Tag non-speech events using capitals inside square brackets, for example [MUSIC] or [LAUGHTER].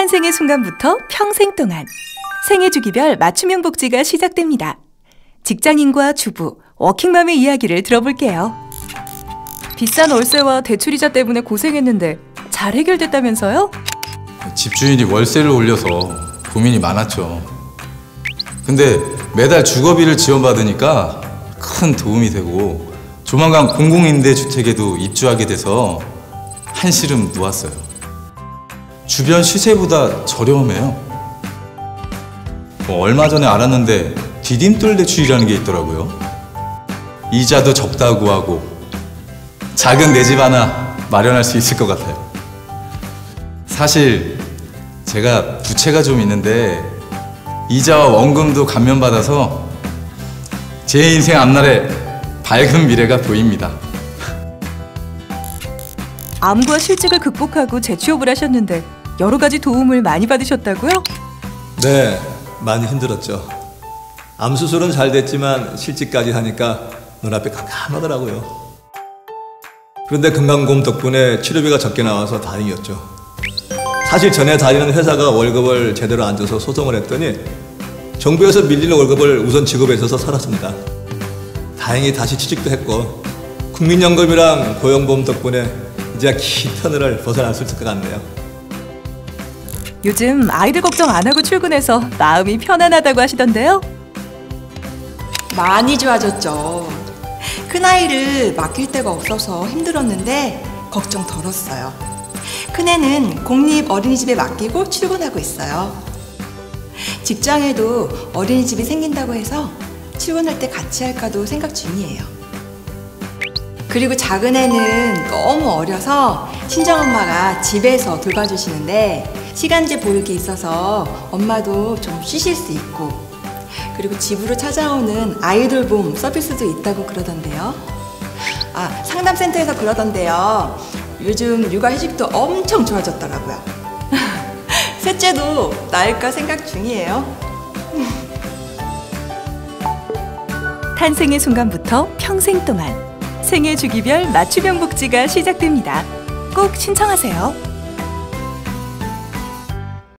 탄생의 순간부터 평생 동안 생애 주기별 맞춤형 복지가 시작됩니다. 직장인과 주부, 워킹맘의 이야기를 들어볼게요. 비싼 월세와 대출이자 때문에 고생했는데 잘 해결됐다면서요? 집주인이 월세를 올려서 고민이 많았죠. 근데 매달 주거비를 지원받으니까 큰 도움이 되고 조만간 공공임대주택에도 입주하게 돼서 한시름 놓았어요. 주변 시세보다 저렴해요. 뭐 얼마 전에 알았는데 디딤돌 대출이라는 게 있더라고요. 이자도 적다고 하고 작은 내 집 하나 마련할 수 있을 것 같아요. 사실 제가 부채가 좀 있는데 이자와 원금도 감면받아서 제 인생 앞날에 밝은 미래가 보입니다. 암과 실직을 극복하고 재취업을 하셨는데 여러 가지 도움을 많이 받으셨다고요? 네, 많이 힘들었죠. 암 수술은 잘 됐지만 실직까지 하니까 눈앞이 깜깜하더라고요. 그런데 건강보험 덕분에 치료비가 적게 나와서 다행이었죠. 사실 전에 다니는 회사가 월급을 제대로 안 줘서 소송을 했더니 정부에서 밀리는 월급을 우선 지급해 줘서 살았습니다. 다행히 다시 취직도 했고 국민연금이랑 고용보험 덕분에 이제 긴 터널을 벗어날 수 있을 것 같네요. 요즘 아이들 걱정 안 하고 출근해서 마음이 편안하다고 하시던데요? 많이 좋아졌죠. 큰아이를 맡길 데가 없어서 힘들었는데 걱정 덜었어요. 큰애는 공립 어린이집에 맡기고 출근하고 있어요. 직장에도 어린이집이 생긴다고 해서 출근할 때 같이 할까도 생각 중이에요. 그리고 작은 애는 너무 어려서 친정엄마가 집에서 돌봐주시는데 시간제 보육이 있어서 엄마도 좀 쉬실 수 있고 그리고 집으로 찾아오는 아이돌봄 서비스도 있다고 그러던데요. 아, 상담센터에서 그러던데요. 요즘 육아휴직도 엄청 좋아졌더라고요. [LAUGHS] 셋째도 낳을까 생각 중이에요. 탄생의 순간부터 평생 동안 생애 주기별 맞춤형 복지가 시작됩니다. 꼭 신청하세요.